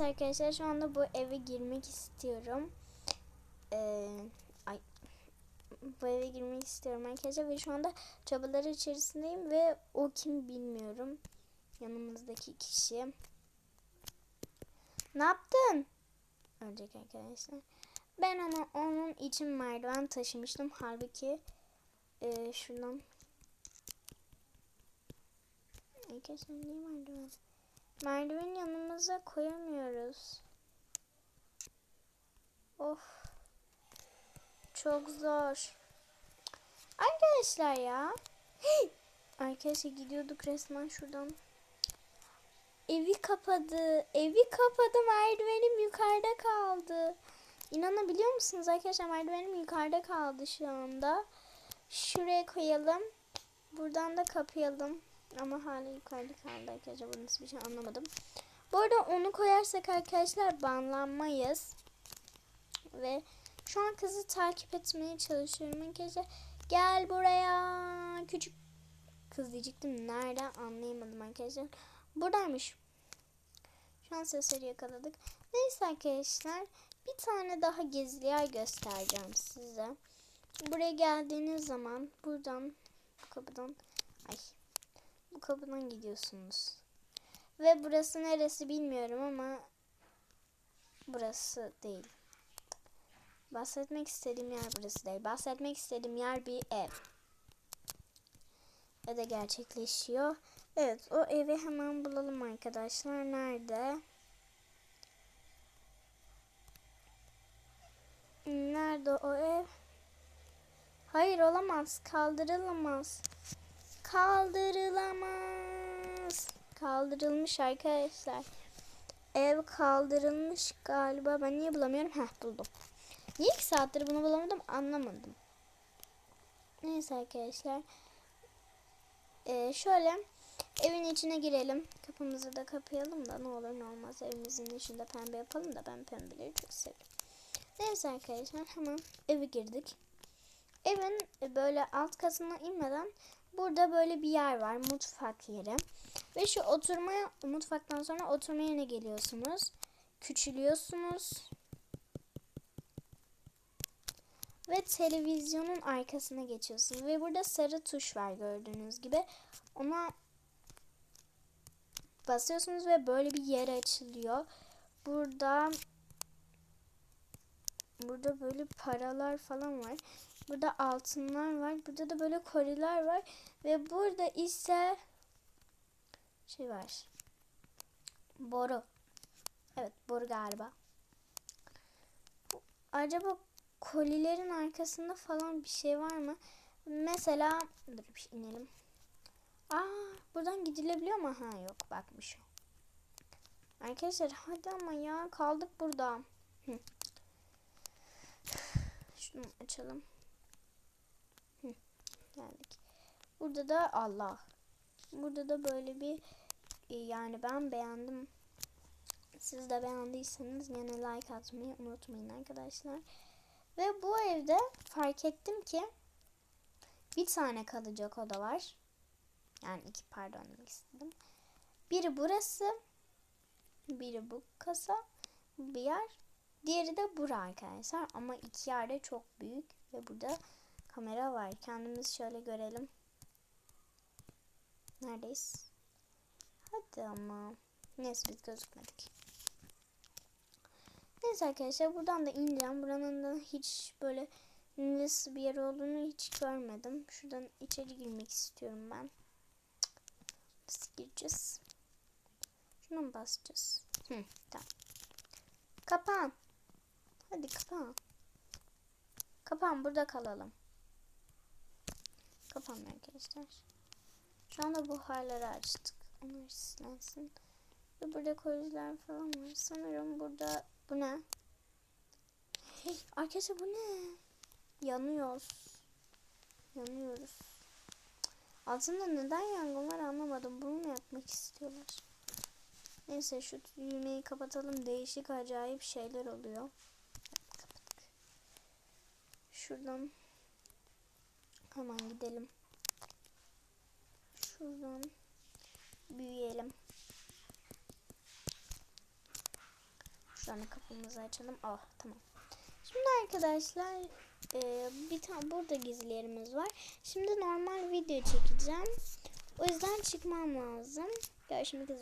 Arkadaşlar şu anda bu eve girmek istiyorum. Ee, ay bu eve girmek istiyorum arkadaşlar ve şu anda çabalar içerisindeyim ve o kim bilmiyorum. Yanımızdaki kişi. Ne yaptın? Ölecek arkadaşlar. Ben ona onun için merdiven taşımıştım. Halbuki e, şuradan Arkadaşlar niye merdiven? Merdiveni yanımıza koyamıyoruz. Of. Çok zor. Arkadaşlar ya. Hey! Arkadaşlar gidiyorduk resmen şuradan. Evi kapadı. Evi kapadı. Merdivenim yukarıda kaldı. İnanabiliyor musunuz arkadaşlar? Merdivenim yukarıda kaldı şu anda. Şuraya koyalım. Buradan da kapayalım. Ama hala yukarıda kaldı arkadaşlar. Bu nasıl bir şey anlamadım. Bu arada onu koyarsak arkadaşlar banlanmayız. Ve şu an kızı takip etmeye çalışıyorum arkadaşlar. Gel buraya. Küçük kız diyecektim. Nerede anlayamadım arkadaşlar. Buradaymış. Şu an sesleri yakaladık. Neyse arkadaşlar. Bir tane daha gizli yer göstereceğim size. Buraya geldiğiniz zaman buradan bu kapıdan ay bu kapıdan gidiyorsunuz. Ve burası neresi bilmiyorum ama burası değil. Bahsetmek istediğim yer burası değil. Bahsetmek istediğim yer bir ev. Ve de gerçekleşiyor. Evet o evi hemen bulalım arkadaşlar. Nerede? Nerede o ev? Hayır olamaz. Kaldırılamaz. Kaldırılamaz. Kaldırılmış arkadaşlar. Ev kaldırılmış galiba. Ben niye bulamıyorum? Heh buldum. Niye iki saattir bunu bulamadım anlamadım. Neyse arkadaşlar. Ee, şöyle evin içine girelim. Kapımızı da kapayalım da ne olur ne olmaz. Evimizin içinde pembe yapalım da ben pembeleri çok seviyorum. Neyse arkadaşlar hemen eve girdik. Evin böyle alt katına inmeden burada böyle bir yer var. Mutfak yeri. Ve şu oturmaya mutfaktan sonra oturma yerine geliyorsunuz. Küçülüyorsunuz. Ve televizyonun arkasına geçiyorsunuz. Ve burada sarı tuş var gördüğünüz gibi. Ona basıyorsunuz ve böyle bir yer açılıyor. Burada burada böyle paralar falan var. Burada altınlar var. Burada da böyle koriler var. Ve burada ise şey var. Boru. Evet boru galiba. Acaba kolilerin arkasında falan bir şey var mı? Mesela dur bir şey inelim. Aa buradan gidilebiliyor mu? Ha yok bakmış. Arkadaşlar hadi ama ya kaldık burada. Şunu açalım. Geldik. Burada da Allah. Burada da böyle bir e, yani ben beğendim. Siz de beğendiyseniz yine like atmayı unutmayın arkadaşlar. Ve bu evde fark ettim ki bir tane kalacak oda var. Yani iki pardon demek istedim. Biri burası. Biri bu kasa. Bir yer. Diğeri de bura arkadaşlar. Ama iki yerde çok büyük. Ve burada kamera var. Kendimiz şöyle görelim. Neredeyiz? Hadi ama. Neyse biz gözükmedik. Neyse arkadaşlar buradan da ineceğim. Buranın da hiç böyle nasıl bir yer olduğunu hiç görmedim. Şuradan içeri girmek istiyorum ben. Nasıl gireceğiz? Şuna mı basacağız? Hı, tamam. Kapan. Hadi kapan. Kapan burada kalalım. Kapan arkadaşlar. Şu anda buharları açtık. Onlar silensin. Ve burada koliler falan var. Sanırım burada bu ne? Hey, arkadaşlar bu ne? Yanıyoruz. Yanıyoruz. Altında neden yangın var anlamadım. Bunu mu yapmak istiyorlar? Neyse şu düğmeyi kapatalım. Değişik acayip şeyler oluyor. Kapattık. Şuradan hemen gidelim. Şuradan büyüyelim. Şuradan kapımızı açalım. Oh tamam. Şimdi arkadaşlar e, bir tane burada gizli var. Şimdi normal video çekeceğim. O yüzden çıkmam lazım. Görüşmek üzere.